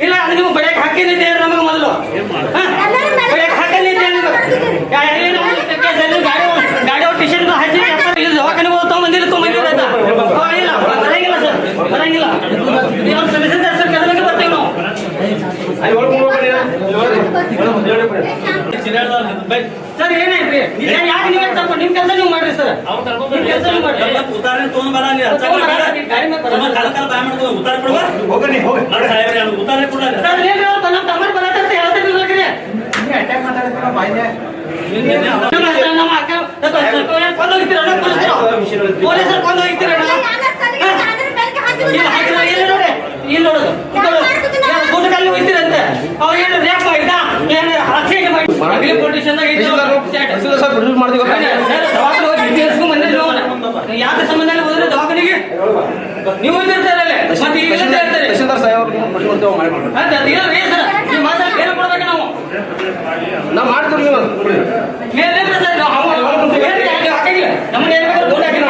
ಇಲ್ಲ ಅದು ನೀವು ಬಡಿಯಕ್ ಹಾಕಿದ್ದೆ ನಮಗೆ ಮೊದಲು. ಹಾ? ಬಡಿಯಕ್ ಹಾಕಲಿದ್ದೆ ನಿಮಗೆ. ಗಾಡಿ ಗಾಡಿ ಟಿಶನ್ ಹಚ್ಚಿ ಇದು ದವಾಖಾನೆ ಹೋಗ್ತಾ ಬಂದಿಲ್ಲ ತೊಗೊಂಡಿಲ್ಲ ಇಲ್ಲ ಬರಂಗಿಲ್ಲ ಸರ್ ಬರಂಗಿಲ್ಲ. ನೀವು ಸರ್ ಬರ್ತೀವಿ ನಾವು. ಸರ್ ಯಾಕೆ ನೀವೇ ತಪ್ಪು ನಿಮ್ ಕೆಲಸ ನೀವು ಮಾಡ್ರಿ ಸರ್. ನಿಮ್ ಕೆಲಸ ನೀವು ಮಾಡ್ರಿ. ಉತ್ತಾರ ತಗೊಂಡ್ ಗಾಡಿ ಮೇಲೆ ಉತ್ತಾರ ಕೊಡುವ? ಹೋಗನಿ ಹೋಗಿ ನೋಡಿ ಸಾಹೇಬ್ರೆ ನಾನು ಉತ್ತಾರ ಕೊಡಲ್ಲ ಸರ್ ಅವ್ರು ನಮ್ಮ ಬರತ್ತೆ ರೀ ಅಟ್ಯಾಕ್ ಮಾತಾಡ್ತೀರ ಬಾಯ್ನೆ ನಮ್ಮ ನಮ್ಮ ಅಕ್ಕ ಕೊಂದು ಹೋಗ್ತೀರಣ್ಣ ಪೊಲೀಸರು ಕೊಂದು ಹೋಗ್ತೀರಣ್ಣ? ಇಲ್ಲ ಹಾಕಿಲ್ಲ ಇಲ್ಲ ನೋಡಿ ಇಲ್ಲಿ ನೋಡೋದು. ಗುಡ್ಡದಲ್ಲಿ ಹೋಗ್ತೀರಂತೆ? ಅವ್ರು ಏನು ರೇಪ್ ಆಯ್ತಾ? ಏನು ಹತ್ಯೆ ಮಾಡಿ ಮಾಡ್ತೀವಿ ಯಾಕೆ ಸಂಬಂಧ ಹೋದ್ರೆ ದವಾಖಾನೆಗೆ. ನೀವು ಇದ್ದಿರ್ತಾರಲ್ಲೇ ಮತ್ತೆ ಈಗ ಇಲ್ಲ ಅಂತ ಹೇಳ್ತಾರೆ ತಹಶೀಲ್ದಾರ್ ಸಾಹೇಬ್ ಅವ್ರಿಗೆ ಪ್ರೊಡ್ಯೂಸ್ ಮಾಡ್ತೇವೆ ಮಾಡಿ ಮಾಡ್ಬೇಕು ಅದ್ ಅದ್ ಇಲ್ಲ ರೀ ಸರ್ ನೀವು ಮಾತಾಡಿ ಬೇರೆ ಕೊಡ್ಬೇಕು ನಾವು ನಾ ಮಾಡ್ತೀವಿ ನೀವು ಮೇಲಿಂದ ಸರ್ ನಾವು ಅವ- ಬೇರೆ ಯಾಕೆ ಹಾಕಂಗಿಲ್ಲ ನಮ್ಮನ್ನ ಏನ್ ಬೇಕಾದ್ರೂ ಗೋಡೆ ಹಾಕಿ ಇತ್ತು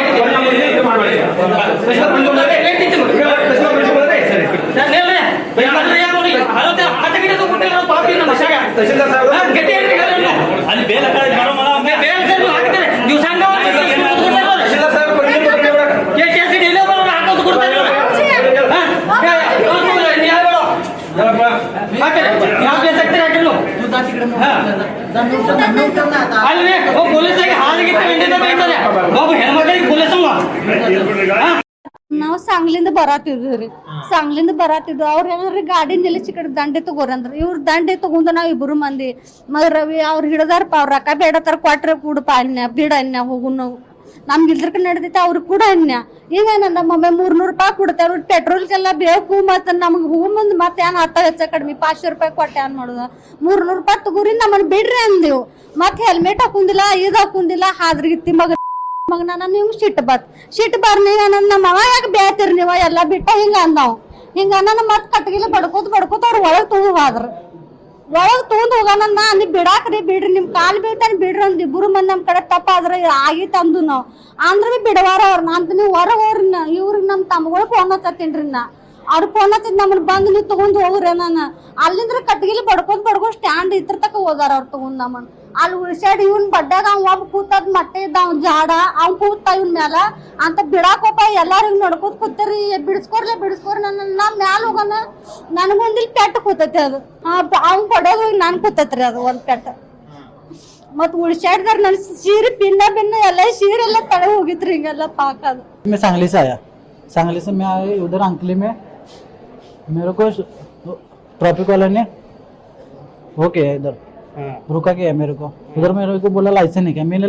ನೋಡಿ. ತಹಶೀಲ್ದಾರ್ ಪ್ರೊಡ್ಯೂಸ್ ಮಾಡಿದ್ರೆ ಸರಿ ಸರ್ ನಿಲ್ರಿ. ಯಾಕಂದ್ರೆ ಯಾವ ನೋಡಿ, ಹಳತೆ ಹತಗಿಡದು ಕೊಟ್ಟಿರೋ ಪಾಪಿ ನಮ್ಮ ಶಾಗ. ತಹಶೀಲ್ದಾರ್ ಸಾಹೇಬ್ ಹಾ, ಗಟ್ಟಿ ಹೇಳ್ರಿ ಹೇಳ್ರಿ ನೀವು. ಅಲ್ಲಿ ಬೇಲ ಕಾಲೇಜ್ ಮಾಡೋ ಮಗ ಬೇ- ಬೇರೆ ಸರ್ ನೀವು ಹಾಕ್ತೀರಿ. ನೀವು ಸಂಘ ಮಾಡಿ ಕೇಸ್ ಕೊಡ್ತಾರೆ. ತಹಶೀಲ್ದಾರ್ ಸಾಹೇಬ್ ಪ್ರೊಡ್ಯೂಸ್ ಮಾಡಿದ್ರೆ ಏ, ಕೇಸ್ ಇಡಿ, ಇಲ್ಲೇ ಬರೋರು ಹಾಕೋದು ಕೊಡ್ತಾರೆ ಇವ್ರು. ಹಾ? ಏ, ಯಾವ್ದು ಇಲ್ಲ, ನೀ ಹೇಳ್ಬೇಡ. ಹಾಕಿರಿ. ಯಾವ ಕೇಸ್ ಹಾಕ್ತೀರಿ ಹಾಕಿರಿ ನೀವು. ನಾವು ಸಾಂಗ್ಲಿಂದ ಬರಾತಿದ್ವಿ ರೀ. ಸಾಂಗ್ಲಿಂದ ಬರಾತಿದ್ವಿ. ಅವ್ರ ಏನಾರ ಗಾಡಿ ನಿಲ್ಲಿಸಿ ಕಡೆ ದಂಡೆ ತಗೋರಂದ್ರ. ಇವ್ರ ದಂಡೆ ತಗೊಂಡು ನಾವು ಇಬ್ರು ಮಂದಿ. ಮಗ ರವಿ ಅವ್ರ ಹಿಡದಾರಪ್ಪ, ಅವ್ರ ರೊಕ್ಕ ಬೇಡತ್ತಾರ ಕೊಟ್ರೆ ಕೂಡಪ್ಪ, ಅನ್ಯ, ಬಿಡ ಅನ್ಯ ಹೋಗು. ನಾವು ನಮ್ಗೆ ಇಲ್ದ್ರಕ ನಡೆದೈತೆ ಅವ್ರಿಗೆ ಕೂಡ ಅನ್ಯ. ಈಗ ನಮ್ಮ ಅಮ್ಮ ಮೂರ್ನೂರು ರೂಪಾಯಿ ಕೊಡ್ತೇವೆ ಪೆಟ್ರೋಲ್ಗೆಲ್ಲ ಬೇಕು ಮತ್ತೆ ನಮ್ಗೆ ಹೂ ಮುಂದೆ ಮತ್ತೆ ಏನು ಹತ್ತ ಹೆಚ್ಚ ಕಡಿಮೆ ಪಾಚ್ ರೂಪಾಯಿ ಕೊಟ್ಟೆ ಏನ್ ಮಾಡೋದು? ಮೂರ್ನೂರು ರೂಪಾಯಿ ತಗೋರಿ ನಮ್ಮನ್ನ ಬಿಡ್ರಿ ಅಂದೇವು ಮತ್ತೆ ಹೆಲ್ಮೆಟ್ ಹಾಕುಂದಿಲ್ಲ, ಇದು ಹಾಕುಂದಿಲ್ಲ, ಹಾದ್ರಿಗೆ ಮಗ ಮಗ ನಾನು ನಿಮ್ಗೆ ಸಿಟ್ಟು ಬಾತ್. ಸಿಟ್ಟು ಬರ್ ನೀವ ನನ್ನ ಮಗ ಯಾಕೆ ಬೇತಿರಿ ನೀವು? ಎಲ್ಲ ಬಿಟ್ಟ ಹಿಂಗ ಅಂದಾವ್. ಹಿಂಗ ನನ್ನ ಮತ್ತೆ ಕಟ್ಟಿಗೆಲ್ಲ ಬಡ್ಕೋತ ಬಡ್ಕೋತ ಅವ್ರ ಒಳಗೆ ಹೋದ್ರ. ಒಳಗ್ ತಗೊಂಡ್ ಹೋಗೋಣ ನಾ ಬಿಡಾಕ್ರಿ, ಬಿಡ್ರಿ. ನಿಮ್ ಕಾಲ್ ಬೀಳ್ತಾನೆ ಬಿಡ್ರಿ ಅಂದ್ ಇಬ್ರು ಮಂದಿ ನಮ್ ಕಡೆ ತಪ್ಪಾದ್ರ ಆಗಿತ್ತು ಅಂದು ನಾವು ಅಂದ್ರ ಬಿಡವಾರ ಅವ್ರ ಅಂತ ನೀವು ಹೊರಗ್ ಹೋಗ್ರಿ ಇವ್ರಿಗೆ ನಮ್ ತಮ್ಮಗಳು ಫೋನ್ ಹಚ್ಚತ್ತೀನ್ರಿ ನಾ ಅವ್ರ ಫೋನ್ ಹಚ್ಚಿದ್ ನಮ್ಮನ್ನ ಬಂದು ನೀವು ತಗೊಂಡ್ ಹೋಗ್ರಿ ನಾನು ಅಲ್ಲಿಂದ್ರ ಕಟ್ಗಿಲಿ ಬಡ್ಕೋತ್ ಬಡ್ಕೋ ಸ್ಟ್ಯಾಂಡ್ ಇತ್ರ ತಕ ಹೋದಾರ ಅವ್ರ ತಗೊಂಡ್ ನಮ್ಮನ್ನ ಅಲ್ಲಿ ಉಳ್ಸ್ಯಾಡ್ ಇವ್ನ್ ಬಡ್ಡಾಗ ಅವ್ ಒಬ್ಬ ಕೂತದ್ ಮಟ್ಟೆ ಇದ್ದ ಅವ್ನ್ ಜಾಡ ಅವ್ನ್ ಕೂತ ಇವ್ನ ಮ್ಯಾಲ ಅಂತ ಬಿಡಾಕೋಪ ಎಲ್ಲಾರು ಹಿಂಗ್ ನಡ್ಕೋತ ಕೂತಾರಿ ಬಿಡಿಸ್ಕೊರ್ಲೆ ಬಿಡಿಸ್ಕೊರ್ ನನ್ನ ನಾ ಮ್ಯಾಲ ಹೋಗೋಣ ನನಗೊಂದಿಲ್ ಪೆಟ್ಟ ಕೂತೈತಿ ಅದು ಅವ್ನ್ ಪಡೋದು ಹೋಗಿ ನಾನ್ ಕೂತೈತ್ರಿ ಅದು ಒಂದ್ ಪೆಟ್ಟ ಮತ್ ಉಳ್ಸ್ಯಾಡ್ದಾರ ನನ್ ಸೀರೆ ಪಿನ್ನ ಪಿನ್ನ ಎಲ್ಲ ಸೀರೆ ಎಲ್ಲ ತಳೆ ಹೋಗಿತ್ರಿ ಹಿಂಗೆಲ್ಲ ಪಾಕ ಅದು मैं सांगली से आया सांगली से मैं आया उधर अंकली में मेरे को ट्रैफ़िक वाले ने ओके किया इधर। रुका किया मेरे को। उधर मेरे को बोला लाइसेंस नहीं क्या? मैंने